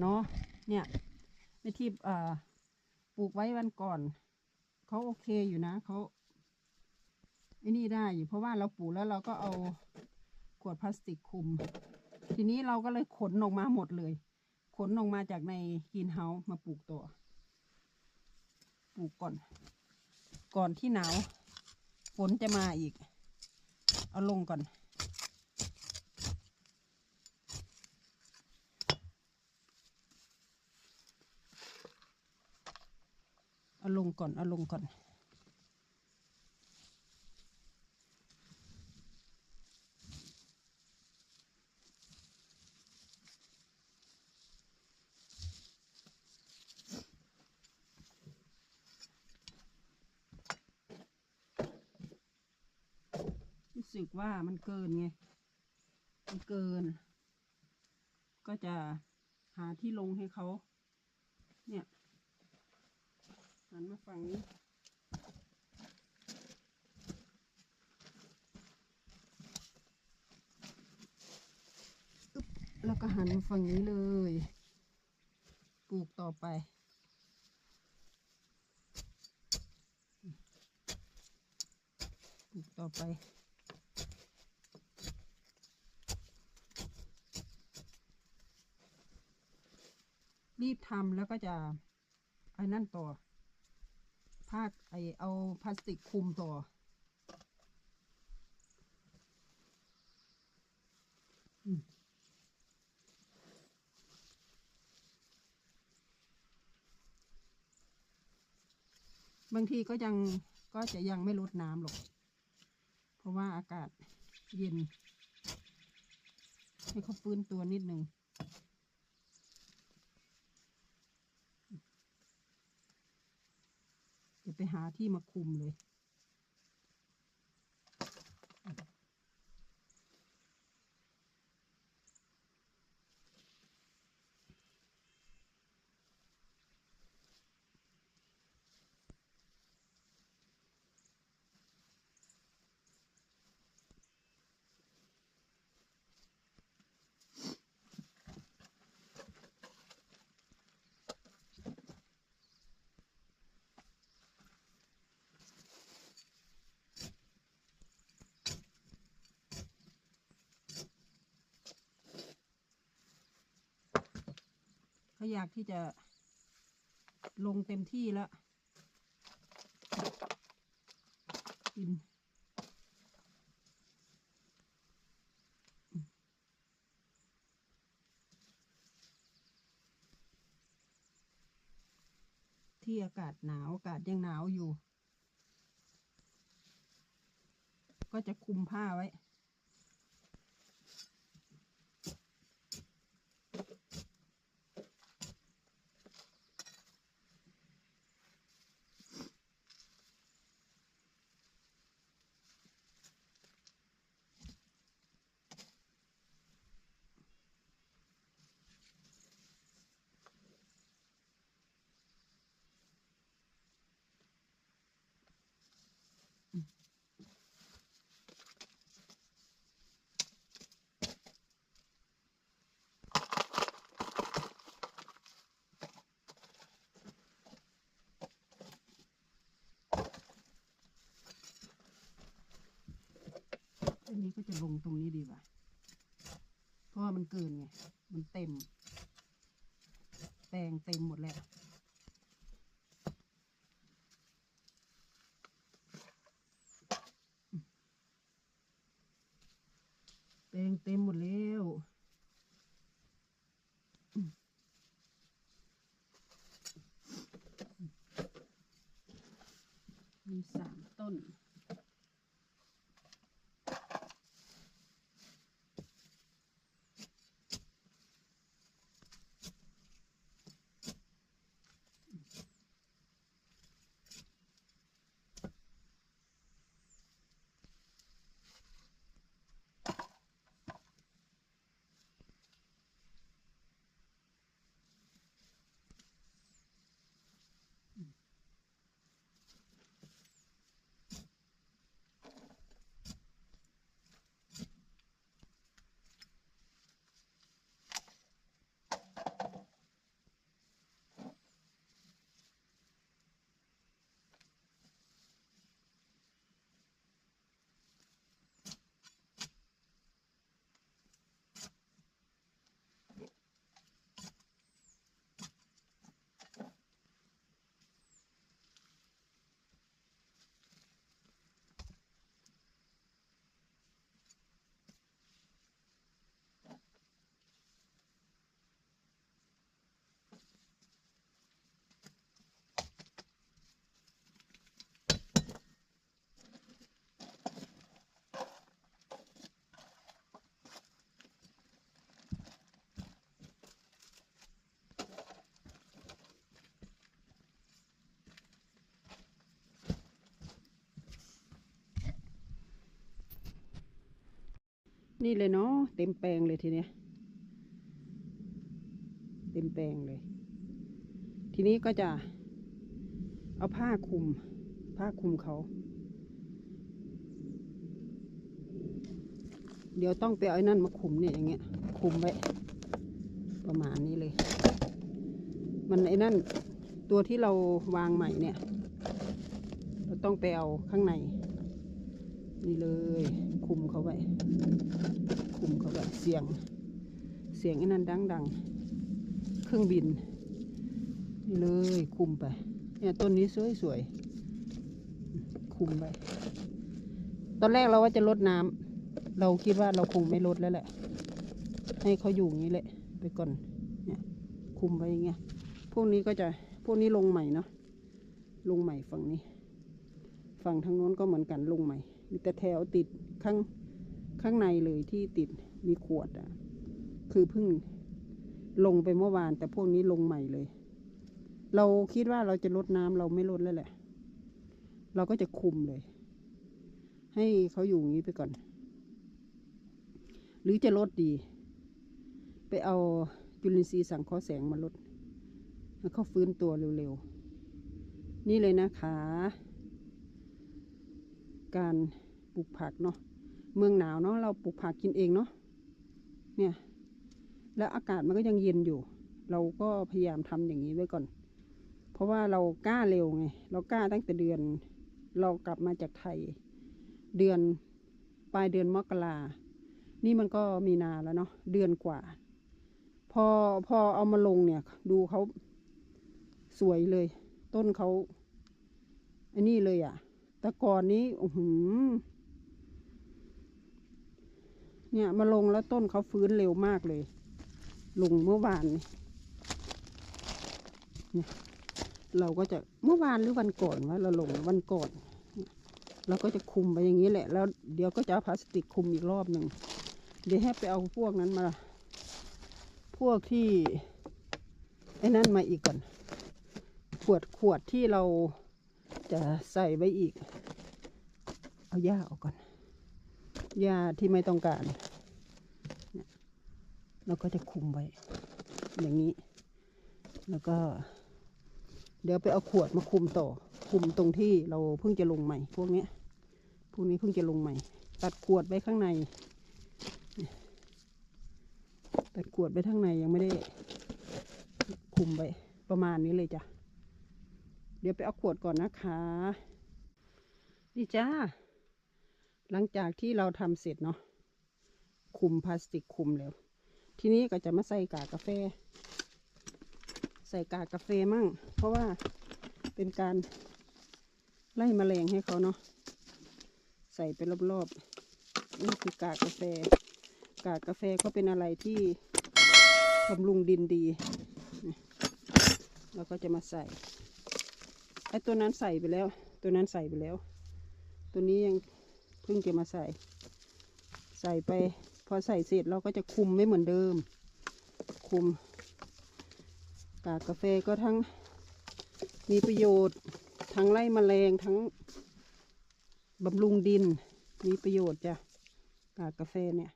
เนาะเนี่ยไม่ที่ปลูกไว้วันก่อนเขาโอเคอยู่นะเขาไอ้นี่ได้อยู่เพราะว่าเราปลูกแล้วเราก็เอาขวดพลาสติกคุม ทีนี้เราก็เลยขนออกมาหมดเลย ขนออกมาจากในกรีนเฮาส์มาปลูกตัวปลูกก่อน ก่อนที่หนาวฝนจะมาอีก เอาลงก่อน เอาลงก่อน เอาลงก่อน รู้สึกว่ามันเกินไง มันเกิน ก็จะหาที่ลงให้เขา เนี่ย หันมาฝั่งนี้อึ๊บแล้วก็หันมาฝั่งนี้เลย ปลูกต่อไปปลูกต่อไปรีบทำแล้วก็จะไอ้นั่นต่อ ภาไอเอาพลาสติกคลุมต่อ บางทีก็ยังก็จะยังไม่ลดน้ำหรอก เพราะว่าอากาศเย็น ให้เขาฟื้นตัวนิดหนึ่ง เดี๋ยวไปหาที่มาคุมเลย เขาอยากที่จะลงเต็มที่แล้วกินที่อากาศหนาวอากาศยังหนาวอยู่ ก็จะคลุมผ้าไว้ อันนี้ก็ จะลงตรงนี้ดีกว่า เพราะว่ามันเกินไง มันเต็ม แปลงเต็มหมดแล้ว แปลงเต็มหมดแล้วมีสามต้น นี่เลยเนาะเต็มแปลงเลยทีเนี้ย เต็มแปลงเลย ทีนี้ก็จะเอาผ้าคลุม ผ้าคลุมเขา เดี๋ยวต้องไปเอาไอ้นั่นมาคลุมเนี่ยอย่างเงี้ยคลุมไว้ประมาณนี้เลย มันไอ้นั่นตัวที่เราวางใหม่เนี่ย เราต้องไปเอาข้างใน นี่เลย คุมเขาไว้ คุมเขาไว้ เสียง เสียงอ้นั่นดังๆเครื่องบิน นี่เลย คุมไป เนี่ยต้นนี้สวยๆคลุมไป ตอนแรกเราว่าจะลดน้ำเราคิดว่าเราคงไม่ลดแล้วแหละ ให้เขาอยู่อย่างนี้แหละ ไปก่อน เนี่ยคุมไปอย่างเงี้ย พวกนี้ก็จะ พวกนี้ลงใหม่เนาะ ลงใหม่ฝั่งนี้ ฝั่งทางโน้นก็เหมือนกันลงใหม่ มีแต่แถวติดข้างข้างในเลยที่ติดมีขวดอะ่ะ คือเพิ่งลงไปเมื่อวาน แต่พวกนี้ลงใหม่เลย เราคิดว่าเราจะลดน้ำเราไม่ลดแล้วแหละ เราก็จะคุมเลย ให้เขาอยู่อย่างนี้ไปก่อน หรือจะลดดี ไปเอาจุลินทรีย์สังเคราะห์แสงมาลดให้วเขาฟื้นตัวเร็วๆ นี่เลยนะคะ การปลูกผักเนาะเมืองหนาวเนาะเราปลูกผักกินเองเนาะเนี่ยแล้วอากาศมันก็ยังเย็นอยู่ เราก็พยายามทำอย่างนี้ไว้ก่อน เพราะว่าเรากล้าเร็วไงเรากล้าตั้งแต่เดือน เรากลับมาจากไทย เดือนปลายเดือนมกรานี่มันก็มีนาแล้วเนาะเดือนกว่า พอพอเอามาลงเนี่ย ดูเขาสวยเลย ต้นเขาอันนี้เลยอะ่ะ แต่ก่อนนี้โอ้โหอเนี่ยมาลงแล้วต้นเขาฟื้นเร็วมากเลย ลงเมื่อวานนี่เนี่ยเราก็จะเมื่อวานหรือวันก่อนว่าเราลงวันก่อนเนี่ยเราก็จะคุมไปอย่างนี้แหละ แล้วเดี๋ยวก็จะเอาพลาสติกคุมอีกรอบหนึ่งเดี๋ยวให้ไปเอาพวกนั้นมา พวกที่ไอ้นั่นมาอีกก่อน ขวดขวดที่เราจะใส่ไว้อีก เอาหญ้าออกก่อนหญ้าที่ไม่ต้องการเนี่ยเราก็จะคุมไว้ อย่างนี้ แล้วก็ เดี๋ยวไปเอาขวดมาคุมต่อ คุมตรงที่เราเพิ่งจะลงใหม่ พวกนี้พวกนี้เพิ่งจะลงใหม่ ตัดขวดไว้ข้างใน ตัดขวดไว้ข้างในยังไม่ได้ คุมไว้ประมาณนี้เลยจ้ะ เดี๋ยวไปเอาขวดก่อนนะคะ นี่จ้า หลังจากที่เราทำเสร็จเนาะคุมพลาสติกคุมแล้ว ทีนี้ก็จะมาใส่กากกาแฟ ใส่กากกาแฟมั่ง เพราะว่าเป็นการไล่แมลงให้เขาเนาะใส่ไปรอบๆนี่คือกากกาแฟ กากกาแฟก็เป็นอะไรที่บำรุงดินดีเราก็จะมาใส่ไอ้ตัวนั้นใส่ไปแล้ว ตัวนั้นใส่ไปแล้ว ตัวนี้ยัง พิ่งจะมาใส่ ใส่ไป พอใส่เสร็จเราก็จะคุมไม่เหมือนเดิม คุม กากกาแฟก็ทั้งมีประโยชน์ ทั้งไล่แมลงทั้งบำรุงดิน มีประโยชน์จ้ะกากกาแฟเนี่ย